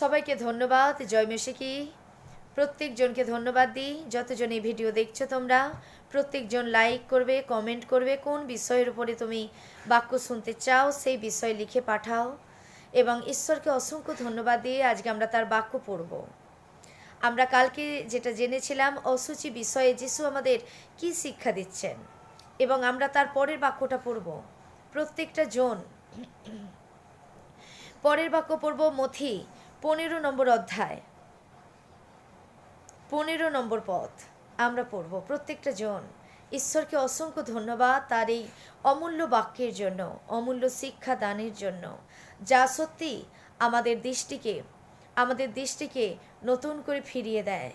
সবাইকে ধন্যবাদ। জয় মেশিকি প্রত্যেকজনকে ধন্যবাদ দিই। যতজন এই ভিডিও দেখছ তোমরা, প্রত্যেকজন লাইক করবে, কমেন্ট করবে, কোন বিষয়ের উপরে তুমি বাক্য শুনতে চাও সেই বিষয় লিখে পাঠাও। এবং ঈশ্বরকে অসংখ্য ধন্যবাদ দিয়ে আজকে আমরা তার বাক্য পড়ব। আমরা কালকে যেটা জেনেছিলাম অসুচি বিষয়ে যিশু আমাদের কি শিক্ষা দিচ্ছেন? এবং আমরা তার পরের বাক্যটা পড়ব। প্রত্যেকটা জন পরের বাক্য পড়ব মথি। পনেরো নম্বর অধ্যায়। পনেরো নম্বর পথ। আমরা পড়ব, প্রত্যেকটা জন। ঈশ্বরকে অসংখ্য ধন্যবাদ তার এই অমূল্য বাক্যের জন্য, অমূল্য শিক্ষা দানের জন্য। যা সত্যি আমাদের দৃষ্টিকে আমাদের দৃষ্টিকে নতুন করে ফিরিয়ে দেয়।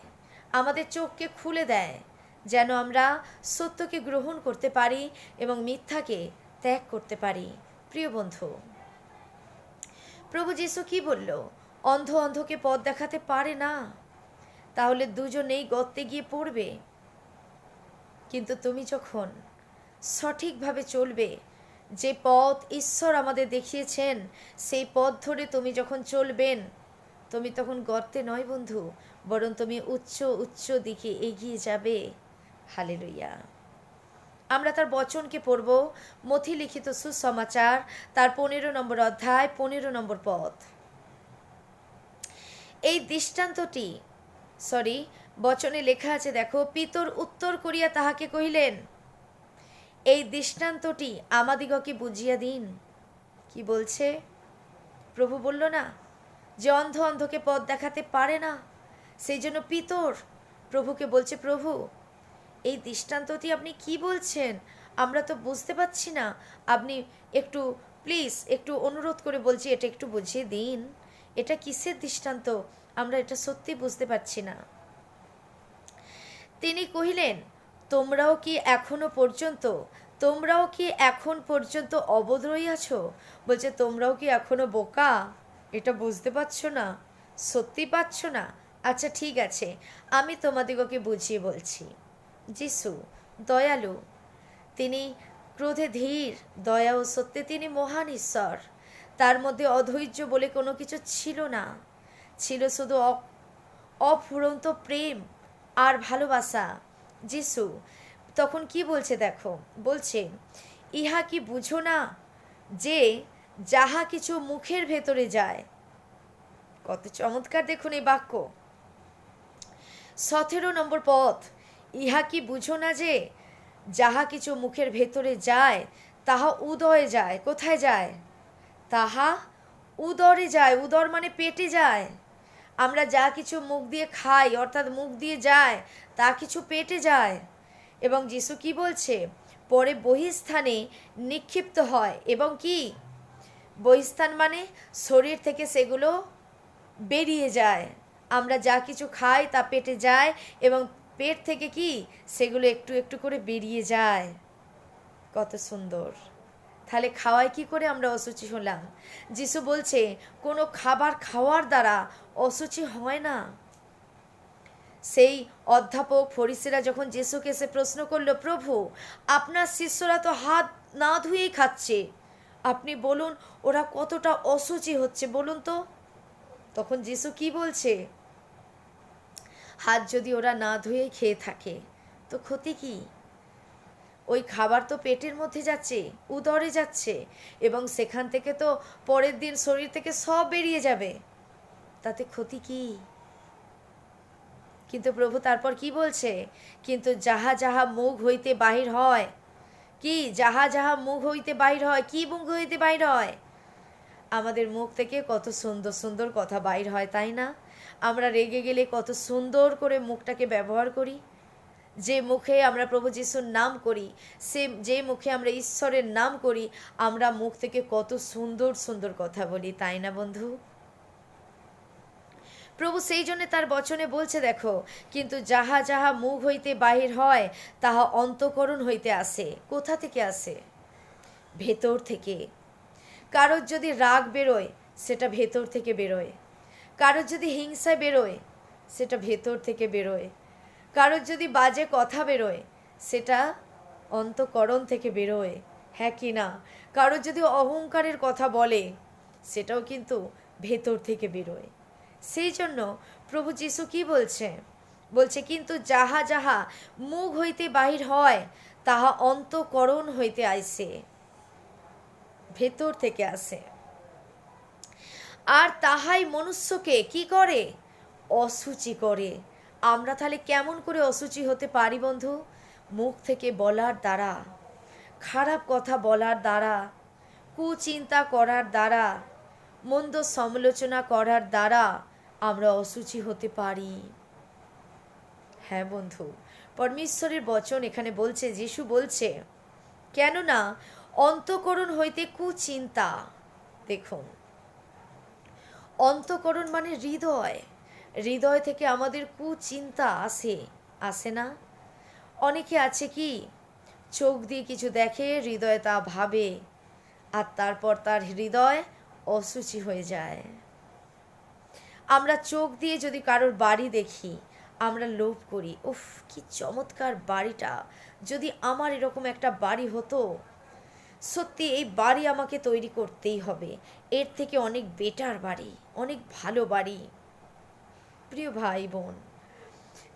আমাদের চোখকে খুলে দেয়, যেন আমরা সত্যকে গ্রহণ করতে পারি এবং মিথ্যাকে ত্যাগ করতে পারি। প্রিয় বন্ধু, প্রভু যিশু কি বলল? অন্ধ অন্ধকে পথ দেখাতে পারে না। তাহলে দুজনেই গর্তে গিয়ে পড়বে। কিন্তু তুমি যখন সঠিকভাবে চলবে, যে পথ ঈশ্বর আমাদের দেখিয়েছেন, সেই পথ ধরে তুমি যখন চলবেন, তুমি তখন গর্তে নয় বন্ধু, বরং তুমি উচ্চ উচ্চ দিকে এগিয়ে যাবে। হালে লইয়া আমরা তার বচনকে পড়ব। মথি লিখিত সুসমাচার, তার পনেরো নম্বর অধ্যায়, পনেরো নম্বর পথ। এই দৃষ্টান্তটি সরি বচনে লেখা আছে, দেখো, পিতর উত্তর করিয়া তাহাকে কহিলেন, এই দৃষ্টান্তটি আমাদিগকে বুঝিয়া দিন। কি বলছে? প্রভু বলল, না, যে অন্ধ অন্ধকে পথ দেখাতে পারে না, সেই জন্য পিতর। প্রভুকে বলছে, প্রভু, এই দৃষ্টান্তটি আপনি কি বলছেন? আমরা তো বুঝতে পারছি না। আপনি একটু প্লিজ একটু অনুরোধ করে বলছি, এটা একটু বুঝিয়ে দিন। এটা কিসের দৃষ্টান্ত? আমরা এটা সত্যি বুঝতে পারছি না। তিনি কহিলেন, তোমরাও কি এখনও পর্যন্ত, তোমরাও কি এখন পর্যন্ত অবোধ রইয়াছ বলছে, তোমরাও কি এখনও বোকা? এটা বুঝতে পারছ না? সত্যি পাচ্ছ না? আচ্ছা ঠিক আছে, আমি তোমাদিগকে বুঝিয়ে বলছি। যিশু, দয়ালু, তিনি ক্রোধে ধীর, দয়া ও সত্যে তিনি মহান ঈশ্বর। তার মধ্যে অধৈর্য বলে কোনো কিছু ছিল না। ছিল শুধু অফুরন্ত প্রেম আর ভালোবাসা। যিশু, তখন কি বলছে দেখো? বলছে, ইহা কি বুঝো না যে যাহা কিছু মুখের ভেতরে যায়? কত চমৎকার দেখুন এই বাক্য। সতেরো নম্বর পথ, ইহা কি বুঝো না যে যাহা কিছু মুখের ভেতরে যায়, তাহা উদয়ে যায়, কোথায় যায়? তাহা উদরে যায়, উদর মানে পেটে যায়। আমরা যা কিছু মুখ দিয়ে খাই, অর্থাৎ মুখ দিয়ে যায়, তা কিছু পেটে যায়। এবং যিশু কি বলছে? পরে বহিস্থানে নিক্ষিপ্ত হয়। এবং কি? বহিস্থান মানে শরীর থেকে সেগুলো বেরিয়ে যায়। আমরা যা কিছু খাই, তা পেটে যায় এবং পেট থেকে কি? সেগুলো একটু একটু করে বেরিয়ে যায়। কত সুন্দর। তাহলে খাওয়ায় কি করে আমরা অসুচি হলাম? যিশু বলছে, কোনো খাবার খাওয়ার দ্বারা অসুচি হয় না। সেই অধ্যাপক ফরিসিরা যখন যিশুকে এসে প্রশ্ন করল, প্রভু, আপনার শিষ্যরা তো হাত না ধুয়েই খাচ্ছে। আপনি বলুন, ওরা কতটা অসুচি হচ্ছে বলুন তো? তখন যিশু কি বলছে? হাত যদি ওরা না ধুয়েই খেয়ে থাকে, তো ক্ষতি কি? ওই খাবার তো পেটের মধ্যে যাচ্ছে, উদরে যাচ্ছে এবং সেখান থেকে তো পরের দিন শরীর থেকে সব বেরিয়ে যাবে। তাতে ক্ষতি কি? কিন্তু প্রভু তারপর কি বলছে? কিন্তু যাহা যাহা মুখ হইতে বাহির হয়, কি যাহা যাহা মুখ হইতে বাহির হয়, কি মুখ হইতে বাহির হয়? আমাদের মুখ থেকে কত সুন্দর সুন্দর কথা বাইর হয়, তাই না? আমরা রেগে গেলে কত সুন্দর করে মুখটাকে ব্যবহার করি। যে মুখে আমরা প্রভু যিশুর নাম করি, সে যে মুখে আমরা ঈশ্বরের নাম করি, আমরা মুখ থেকে কত সুন্দর সুন্দর কথা বলি, তাই না বন্ধু? প্রভু সেই জন্য তার বচনে বলছে, দেখো, কিন্তু যাহা যাহা মুখ হইতে বাহির হয়, তাহা অন্তকরণ হইতে আসে। কোথা থেকে আসে? ভেতর থেকে। কারোর যদি রাগ বেরোয়, সেটা ভেতর থেকে বেরোয়। কারোর যদি হিংসা বেরোয়, সেটা ভেতর থেকে বেরোয়। কারোর যদি বাজে কথা বেরোয়, সেটা অন্তকরণ থেকে বেরোয়। হ্যাঁ কি না? কারোর যদি অহংকারের কথা বলে, সেটাও কিন্তু ভেতর থেকে বেরোয়। সেই জন্য প্রভু যিশু কি বলছে? বলছে, কিন্তু যাহা যাহা মুখ হইতে বাহির হয়, তাহা অন্তকরণ হইতে আইসে, ভেতর থেকে আসে। আর তাহাই মনুষ্যকে কি করে? অসুচি করে। আমরা তাহলে কেমন করে অসুচি হতে পারি বন্ধু? মুখ থেকে বলার দ্বারা, খারাপ কথা বলার দ্বারা, কুচিন্তা করার দ্বারা, মন্দ সমালোচনা করার দ্বারা আমরা অসুচি হতে পারি। হ্যাঁ বন্ধু, পরমেশ্বরের বচন এখানে বলছে, যিশু বলছে, কেননা অন্তকরণ হইতে কুচিন্তা দেখুন, অন্তকরণ মানে হৃদয়। হৃদয় থেকে আমাদের কুচিন্তা আসে আসে না? অনেকে আছে কি, চোখ দিয়ে কিছু দেখে হৃদয় তা ভাবে, আর তারপর তার হৃদয় অসুচি হয়ে যায়। আমরা চোখ দিয়ে যদি কারোর বাড়ি দেখি, আমরা লোভ করি। উফ, কি চমৎকার বাড়িটা! যদি আমার এরকম একটা বাড়ি হতো, সত্যি এই বাড়ি আমাকে তৈরি করতেই হবে। এর থেকে অনেক বেটার বাড়ি, অনেক ভালো বাড়ি। প্রিয় ভাই বোন,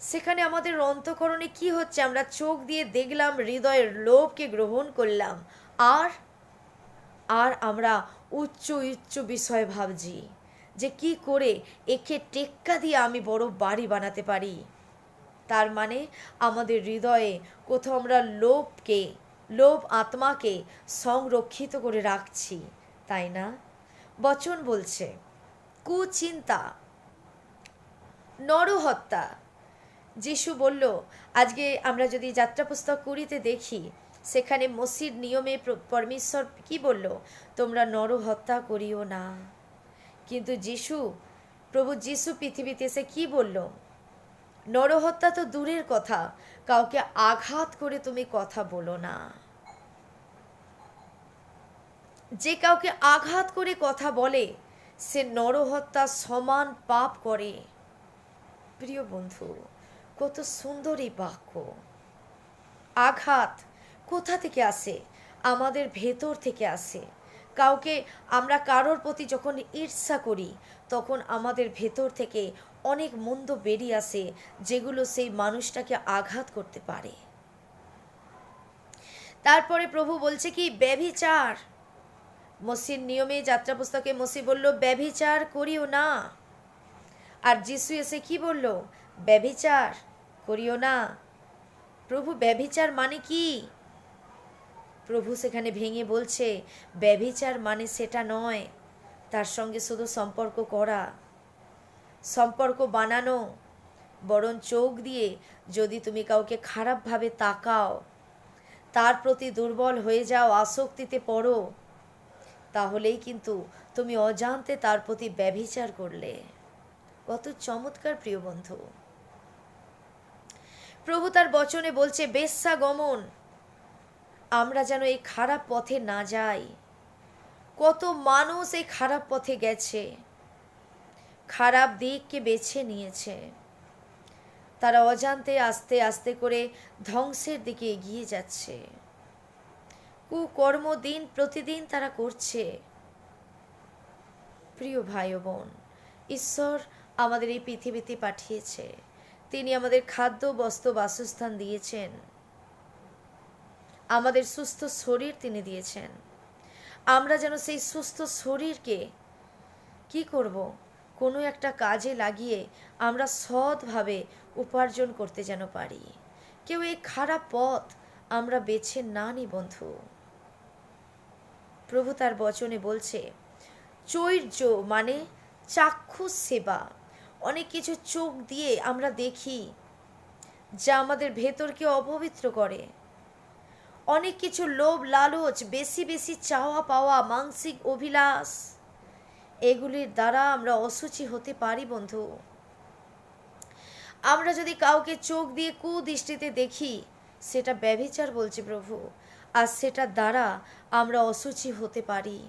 সেখানে আমাদের অন্তকরণে কি হচ্ছে? আমরা চোখ দিয়ে দেখলাম, হৃদয়ের লোভকে গ্রহণ করলাম। আর আর আমরা উচ্চ উচ্চ বিষয় ভাবছি যে কি করে একে টেক্কা দিয়ে আমি বড় বাড়ি বানাতে পারি? তার মানে আমাদের হৃদয়ে কোথাও আমরা লোভকে, লোভ আত্মাকে সংরক্ষিত করে রাখছি, তাই না? বচন বলছে, কুচিন্তা নরহত্যা। যিশু বলল, আজকে আমরা যদি যাত্রা পুস্তক কুড়িতে দেখি, সেখানে মসির নিয়মে পরমেশ্বর কি বলল, তোমরা নরহত্যা করিও না। কিন্তু যিশু, প্রভু যিশু পৃথিবীতে এসে কি বলল, নরহত্যা তো দূরের কথা, কাউকে আঘাত করে তুমি কথা বলো না। যে কাউকে আঘাত করে কথা বলে, সে নরহত্যা সমান পাপ করে। প্রিয় বন্ধু, কত সুন্দর এই বাক্য। আঘাত কোথা থেকে আসে? আমাদের ভেতর থেকে আসে। কাউকে আমরা কারোর প্রতি যখন ঈর্ষা করি, তখন আমাদের ভেতর থেকে অনেক মন্দ বেরিয়ে আসে, যেগুলো সেই মানুষটাকে আঘাত করতে পারে। তারপরে প্রভু বলছে কি, ব্যভিচার। মসির নিয়মে যাত্রা পুস্তকে মসি বলল, ব্যভিচার করিও না। আর যিশু এসে কি বলল? ব্যভিচার, করিও না। প্রভু, ব্যভিচার মানে কি? প্রভু সেখানে ভেঙে বলছে, ব্যভিচার মানে সেটা নয়, তার সঙ্গে শুধু সম্পর্ক করা। সম্পর্ক বানানো, বরং চোখ দিয়ে যদি তুমি কাউকে খারাপভাবে তাকাও, তার প্রতি দুর্বল হয়ে যাও, আসক্তিতে পড়ো, তাহলেই কিন্তু তুমি অজান্তে তার প্রতি ব্যভিচার করলে। কত চমৎকার প্রিয় বন্ধু। প্রভু তার বচনে বলছে, বেশ্যা গমন, আমরা যেন এই খারাপ পথে না যাই। কত মানুষ এই খারাপ পথে গেছে, খারাপ দিককে বেছে নিয়েছে। তারা অজান্তে আস্তে আস্তে করে ধ্বংসের দিকে এগিয়ে যাচ্ছে। কুকর্ম দিন প্রতিদিন তারা করছে। প্রিয় ভাই বোন, ঈশ্বর আমাদের এই পৃথিবীতে পাঠিয়েছে। তিনি আমাদের খাদ্য বস্ত্র বাসস্থান দিয়েছেন। আমাদের সুস্থ শরীর তিনি দিয়েছেন। আমরা যেন সেই সুস্থ শরীরকে কি করব? কোনো একটা কাজে লাগিয়ে আমরা সৎভাবে উপার্জন করতে যেন পারি। কেউ এই খারাপ পথ আমরা বেছে না নি, বন্ধু। প্রভু তার বচনে বলছে, চৈর্য মানে চাক্ষুষ সেবা। অনেক কিছু চোখ দিয়ে আমরা দেখি যা আমাদের ভেতরকে অপবিত্র করে। অনেক কিছু লোভ, লালচ, বেশি বেশি চাওয়া পাওয়া, মানসিক অভিলাষ, এগুলির দ্বারা আমরা অসুচি হতে পারি, বন্ধু। আমরা যদি কাউকে চোখ দিয়ে কুদৃষ্টিতে দেখি, সেটা ব্যভিচার বলছে প্রভু, আর সেটার দ্বারা আমরা অসুচি হতে পারি।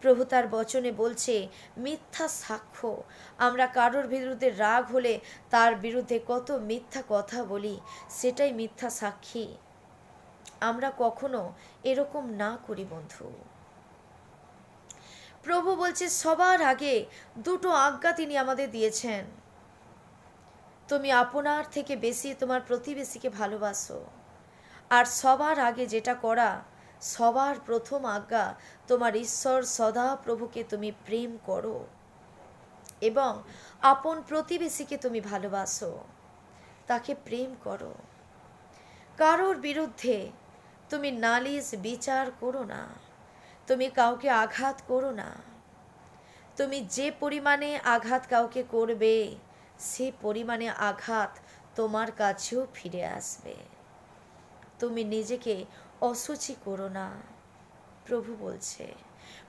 প্রভু তার বচনে বলছে, মিথ্যা সাক্ষ্য। আমরা কারোর বিরুদ্ধে রাগ হলে তার বিরুদ্ধে কত মিথ্যা কথা বলি, সেটাই মিথ্যা সাক্ষী। আমরা কখনো এরকম না করি, বন্ধু। প্রভু বলছে, সবার আগে দুটো আজ্ঞা তিনি আমাদের দিয়েছেন। তুমি আপনার থেকে বেশি তোমার প্রতিবেশীকে ভালোবাসো। আর সবার আগে যেটা করা সবার প্রথম আজ্ঞা, তোমার ঈশ্বর সদা প্রভুকে তুমি প্রেম করো এবং আপন প্রতিবেশীকে তুমি ভালোবাসো, তাকে প্রেম করো। কারোর বিরুদ্ধে তুমি নালিশ, বিচার করো না, তুমি কাউকে আঘাত করো না। তুমি যে পরিমাণে আঘাত কাউকে করবে, সে পরিমাণে আঘাত তোমার কাছেও ফিরে আসবে। তুমি নিজেকে অসুচি করো না। প্রভু বলছে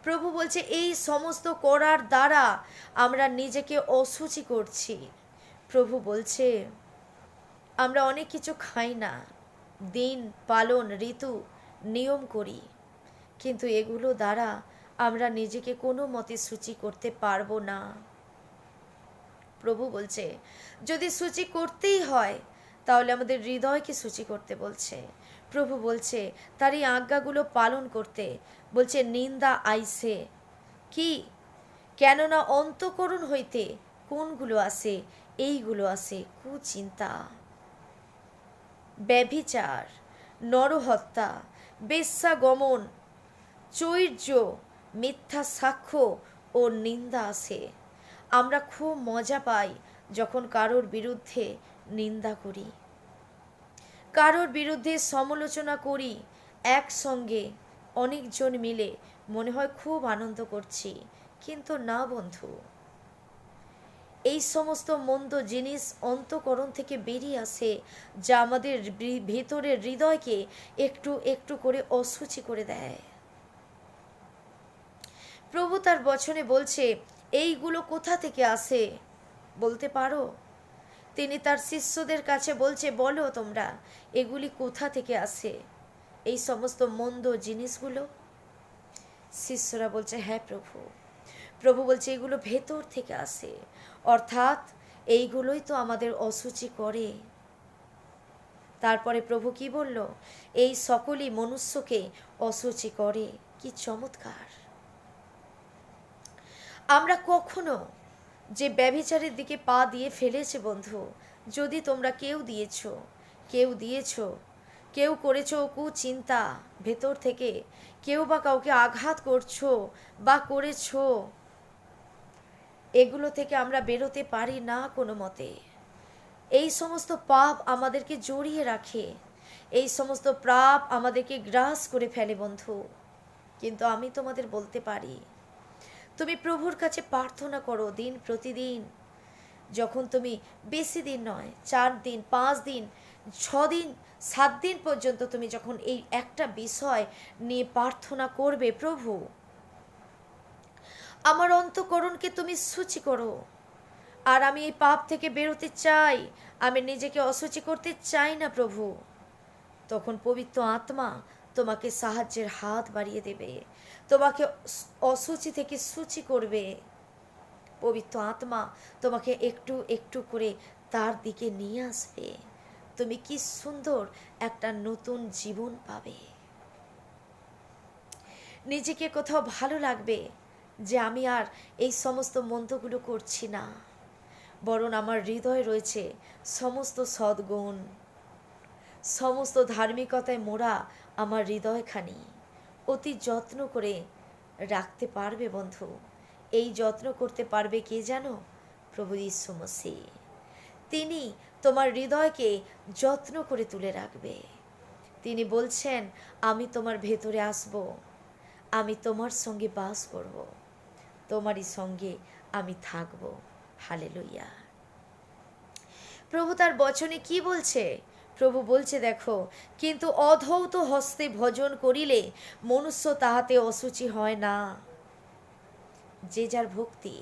প্রভু বলছে, এই সমস্ত করার দ্বারা আমরা নিজেকে অসুচি করছি। প্রভু বলছে, আমরা অনেক কিছু খাই না। দিন, পালন, ঋতু, নিয়ম করি। কিন্তু এগুলো দ্বারা আমরা নিজেকে কোনো মতে সূচি করতে পারব না। প্রভু বলছে, যদি সূচি করতেই হয়, তাহলে আমাদের হৃদয়কে সূচি করতে বলছে। প্রভু বলছে তার এই আজ্ঞাগুলো পালন করতে। বলছে, নিন্দা আইসে কি? কেননা অন্তকরণ হইতে কোনগুলো আসে এইগুলো আসে কুচিন্তা। ব্যভিচার, নরহত্যা, বেশ্যাগমন, চৈর্য, মিথ্যা সাক্ষ্য ও নিন্দা আসে আমরা খুব মজা পাই যখন কারোর বিরুদ্ধে নিন্দা করি। কারোর বিরুদ্ধে সমালোচনা করি, একসঙ্গে অনেকজন মিলে মনে হয় খুব আনন্দ করছি। কিন্তু না বন্ধু, এই সমস্ত মন্দ জিনিস অন্তকরণ থেকে বেরিয়ে আসে যা আমাদের ভেতরের হৃদয়কে একটু একটু করে অসুচি করে দেয়। প্রভু তার বচনে বলছে, এইগুলো কোথা থেকে আসে? বলতে পারো? তিনি তার শিষ্যদের কাছে বলছে, বলো তোমরা, এগুলি কোথা থেকে আসে? এই সমস্ত মন্দ জিনিসগুলো? শিষ্যরা বলছে হ্যাঁ প্রভু। প্রভু বলছে, এগুলো ভেতর থেকে আসে। অর্থাৎ এইগুলোই তো আমাদের অসুচি করে। তারপরে প্রভু কি বলল, এই সকলই মনুষ্যকে অসুচি করে। কি চমৎকার! আমরা কখনো যে ব্যভিচারের দিকে পা দিয়ে ফেলেছে বন্ধু, যদি তোমরা কেউ দিয়েছ কেউ দিয়েছ, কেউ করেছ কুচিন্তা, ভেতর থেকে কেউ বা কাউকে আঘাত করছ বা করেছ, এগুলো থেকে আমরা বেরোতে পারি না কোনো মতে। এই সমস্ত পাপ আমাদেরকে জড়িয়ে রাখে। এই সমস্ত পাপ আমাদেরকে গ্রাস করে ফেলে বন্ধু। কিন্তু আমি তোমাদের বলতে পারি তুমি প্রভুর কাছে প্রার্থনা করো দিন প্রতিদিন। যখন তুমি বেশি দিন নয়, চার দিন, পাঁচ দিন, ছ দিন, সাত দিন পর্যন্ত তুমি যখন এই একটা বিষয় নিয়ে প্রার্থনা করবে প্রভু, আমার অন্তকরণকে তুমি সূচি করো। আর আমি এই পাপ থেকে বেরোতে চাই, আমি নিজেকে অসুচি করতে চাই না প্রভু। তখন পবিত্র আত্মা তোমাকে সাহায্যের হাত বাড়িয়ে দেবে। তোমাকে অসুচি থেকে সূচি করবে। পবিত্র আত্মা তোমাকে একটু একটু করে তার দিকে নিয়ে আসবে। তুমি কি সুন্দর একটা নতুন জীবন পাবে। নিজেকে কোথাও ভালো লাগবে যে আমি আর এই সমস্ত মন্ত্রগুলো করছি না। বরং আমার হৃদয় রয়েছে সমস্ত সদ্গুণ। সমস্ত ধার্মিকতায় মোড়া আমার হৃদয়খানি। অতি যত্ন করে রাখতে পারবে বন্ধু। এই যত্ন করতে পারবে কে জানো? প্রভু যীশু মসি তিনি তোমার হৃদয়কে যত্ন করে তুলে রাখবে। তিনি বলছেন, আমি তোমার ভেতরে আসব। আমি তোমার সঙ্গে বাস করব। তোমারই সঙ্গে আমি থাকব। হালে লইয়া প্রভু তার বচনে কি বলছে? প্রভু বলছে, দেখো, কিন্তু অধৌত হস্তে ভজন করিলে মনুষ্য তাহাতে অসুচি হয় না। যে যার ভক্তি,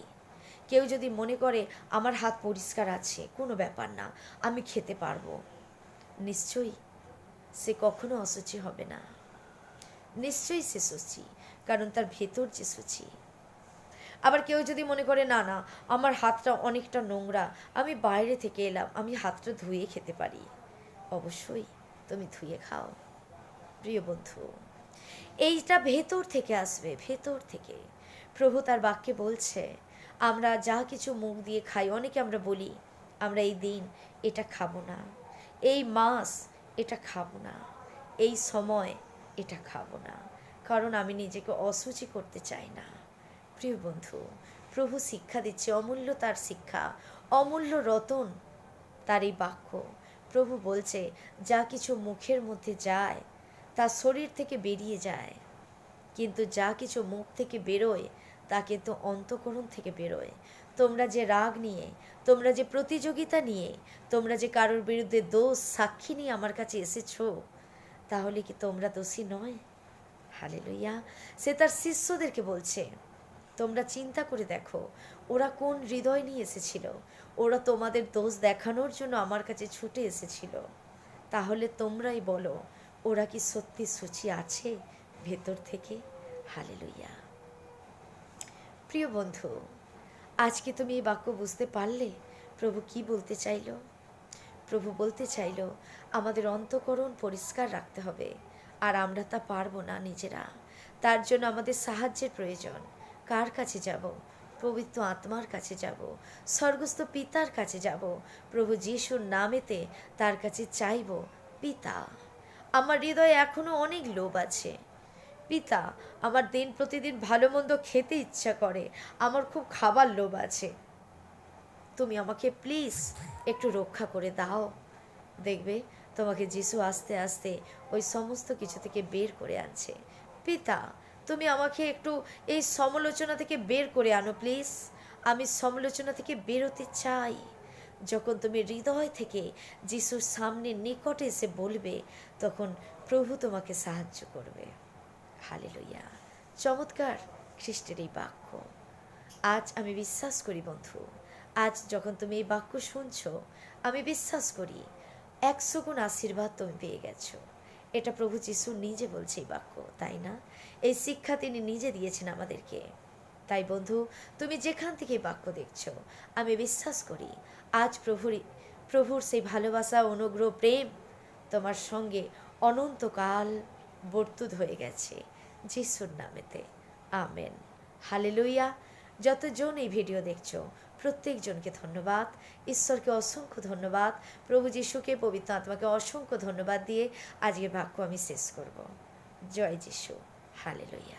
কেউ যদি মনে করে, আমার হাত পরিষ্কার আছে, কোনো ব্যাপার না, আমি খেতে পারব। নিশ্চয়ই সে কখনো অসুচি হবে না। নিশ্চয়ই সে সুচি, কারণ তার ভেতর যে সুচি। আবার কেউ যদি মনে করে, না না, আমার হাতটা অনেকটা নোংরা, আমি বাইরে থেকে এলাম, আমি হাতটা ধুয়ে খেতে পারি। অবশ্যই, তুমি ধুয়ে খাও, প্রিয় বন্ধু। এইটা ভেতর থেকে আসবে, ভেতর থেকে। প্রভু তার বাক্যে বলছে, আমরা যা কিছু মুখ দিয়ে খাই, অনেকে আমরা বলি, আমরা এই দিন এটা খাব না। এই মাস এটা খাব না। এই সময় এটা খাব না। কারণ আমি নিজেকে অসুচি করতে চাই না। প্রিয় বন্ধু, প্রভু শিক্ষা দিচ্ছে, অমূল্য তার শিক্ষা, অমূল্য রতন তার এই বাক্য। প্রভু বলছে, যা কিছু মুখের মধ্যে যায়, তা শরীর থেকে বেরিয়ে যায়। কিন্তু যা কিছু মুখ থেকে বেরোয়, তা কিন্তু অন্তকরণ থেকে বেরোয়। তোমরা যে রাগ নিয়ে, তোমরা যে প্রতিযোগিতা নিয়ে, তোমরা যে কারোর বিরুদ্ধে দোষ, সাক্ষী নিয়ে আমার কাছে এসেছ, তাহলে কি তোমরা দোষী নয়? হালে লইয়া সে তার শিষ্যদেরকে বলছে, তোমরা চিন্তা করে দেখো, ওরা কোন হৃদয় নিয়ে এসেছিল? ওরা তোমাদের দোষ দেখানোর জন্য আমার কাছে ছুটে এসেছিল। তাহলে তোমরাই বলো, ওরা কি সত্যি সূচি আছে ভেতর থেকে? হালে লইয়া প্রিয় বন্ধু, আজকে তুমি এই বাক্য বুঝতে পারলে প্রভু কি বলতে চাইল? প্রভু বলতে চাইলো, আমাদের অন্তকরণ পরিষ্কার রাখতে হবে, আর আমরা তা পারব না নিজেরা। তার জন্য আমাদের সাহায্যের প্রয়োজন। কার কাছে যাব? পবিত্র আত্মার কাছে যাব, স্বর্গস্থ পিতার কাছে যাব, প্রভু যিশুর নামেতে তার কাছে চাইব, পিতা। আমার হৃদয়ে এখনও অনেক লোভ আছে। পিতা, আমার দিন প্রতিদিন ভালো মন্দ খেতে ইচ্ছা করে, আমার খুব খাবার লোভ আছে। তুমি আমাকে প্লিজ একটু রক্ষা করে দাও। দেখবে, তোমাকে যিশু আস্তে আস্তে ওই সমস্ত কিছু থেকে বের করে আনছে। পিতা তুমি আমাকে একটু এই সমালোচনা থেকে বের করে আনো প্লিজ আমি সমালোচনা থেকে বেরোতে চাই। যখন তুমি হৃদয় থেকে যিশুর সামনে নিকটে এসে বলবে, তখন প্রভু তোমাকে সাহায্য করবে। হালেলুইয়া চমৎকার খ্রিস্টের এই বাক্য। আজ আমি বিশ্বাস করি বন্ধু, আজ যখন তুমি এই বাক্য শুনছ, আমি বিশ্বাস করি, একশো গুণ আশীর্বাদ তুমি পেয়ে গেছো। এটা প্রভু যিশু নিজে বলছে এই বাক্য, তাই না? এই শিক্ষা তিনি নিজে দিয়েছেন আমাদেরকে। তাই বন্ধু, তুমি যেখান থেকে বাক্য দেখছ, আমি বিশ্বাস করি আজ প্রভুর প্রভুর সেই ভালোবাসা, অনুগ্রহ, প্রেম তোমার সঙ্গে অনন্তকাল বর্তুদ হয়ে গেছে যিশুর নামেতে। আমেন। হালেলুইয়া যতজন এই ভিডিও দেখছ প্রত্যেকজনকে ধন্যবাদ। ঈশ্বরকে অসংখ্য ধন্যবাদ। প্রভু যিশুকে, পবিত্র আত্মাকে অসংখ্য ধন্যবাদ দিয়ে আজকের বাক্য আমি শেষ করব। জয় যিশু। হালেলুইয়া